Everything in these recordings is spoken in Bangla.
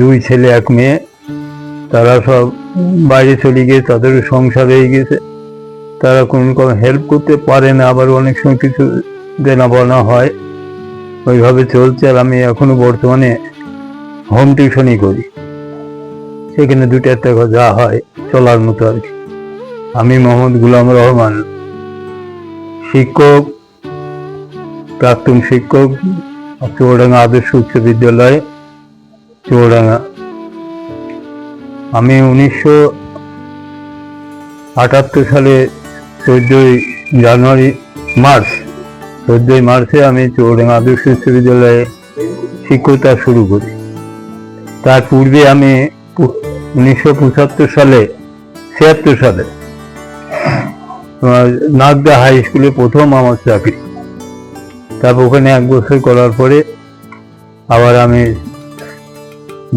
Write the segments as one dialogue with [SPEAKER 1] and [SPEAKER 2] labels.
[SPEAKER 1] দুই ছেলে, এক মেয়ে। তারা সব বাইরে চলে গিয়ে তাদের সংসার হয়ে গেছে তারা কোন রকম হেল্প করতে পারে না, আবার অনেক সময় কিছু দেনা পাওনা হয়। ওইভাবে চলছে আর আমি এখনও বর্তমানে হোম টিউশনই করি। সেখানে দু চার টাকা যা হয় চলার মতো আর কি। আমি মোহাম্মদ গুলাম রহমান, শিক্ষক, প্রাক্তন শিক্ষক চৌডাঙ্গা আদর্শ উচ্চ বিদ্যালয় চৌডাঙ্গা আমি উনিশশো আটাত্তর সালে চোদ্দই জানুয়ারি মার্চ, চোদ্দই মার্চে আমি চৌডাঙ্গা আদর্শ বিশ্ববিদ্যালয়ে বিদ্যালয়ে শিক্ষকতা শুরু করি। তার পূর্বে আমি উনিশশো পঁচাত্তর সালে, ছিয়াত্তর সালে নাগদা হাই স্কুলে প্রথম আমার চাকরি। তারপর ওখানে এক বছর করার পরে আবার আমি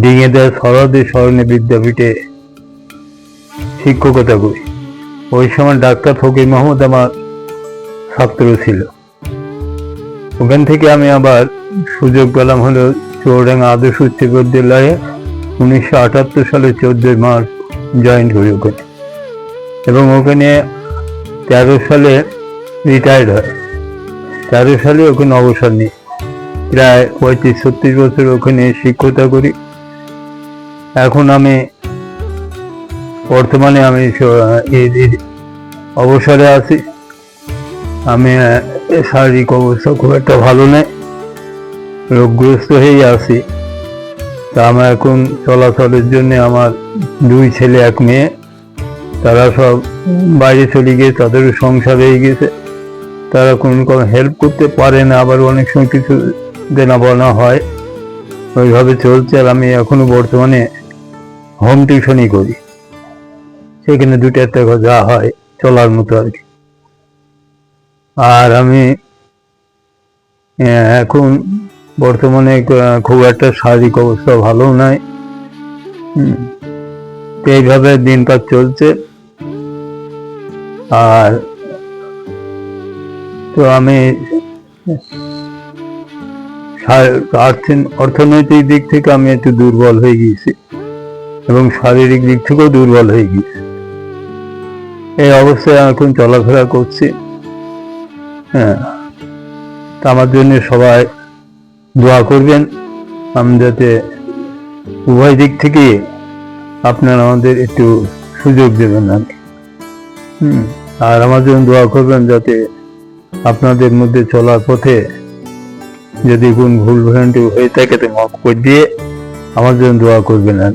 [SPEAKER 1] ডিঙেদার সরদে স্মরণে বিদ্যাপীঠে শিক্ষকতা করি। ওই সময় ডাক্তার ফকির মোহাম্মদ আমার ছাত্র ছিল। ওখান থেকে আমি আবার সুযোগ পেলাম হলো চৌডাঙ্গা আদর্শ উচ্চ বিদ্যালয়ে উনিশশো আটাত্তর সালে চোদ্দই মার্চ জয়েন করি ওখানে। এবং ওখানে তেরো সালে রিটায়ার্ড হয়। তেরো সালে ওখানে অবসর নিই। প্রায় পঁয়ত্রিশ ছত্রিশ বছর ওখানে শিক্ষকতা করি। এখন আমি বর্তমানে আমি অবসরে আছি। আমি শারীরিক অবস্থা খুব একটা ভালো নেই। রোগগ্রস্ত হয়েই আছি। তা আমার এখন চলাচলের জন্য আমার দুই ছেলে, এক মেয়ে। তারা সব বাইরে চলে গিয়ে তাদেরও সংসার হয়ে গেছে তারা কোন রকম হেল্প করতে পারে না, আবার অনেক সময় কিছু দেনা পাওনা হয়। ওইভাবে চলছে আর আমি এখনও বর্তমানে হোম টিউশনই করি। সেখানে দু চার টাকা যা হয়, চলার মতো আর কি। আর আমি এখন বর্তমানে খুব একটা শারীরিক অবস্থা ভালো হুম। এইভাবে দিনকাল চলছে। আর তো আমি অর্থনৈতিক দিক থেকে আমি একটু দুর্বল হয়ে গিয়েছি। এবং শারীরিক দিক থেকেও দুর্বল হয়ে গিয়েছি এই অবস্থায় এখন চলাফেরা করছি হ্যাঁ তা আমার জন্য সবাই দোয়া করবেন আমি যাতে উভয় দিক থেকে আপনারা আমাদের একটু সুযোগ দেবেন আর। হুম, আর আমার জন্য দোয়া করবেন যাতে আপনাদের মধ্যে চলার পথে যদি কোন ভুল ভ্রান্তি হয়ে থাকে, তো মাফ করে দিয়ে আমার জন্য দোয়া করবেন আর।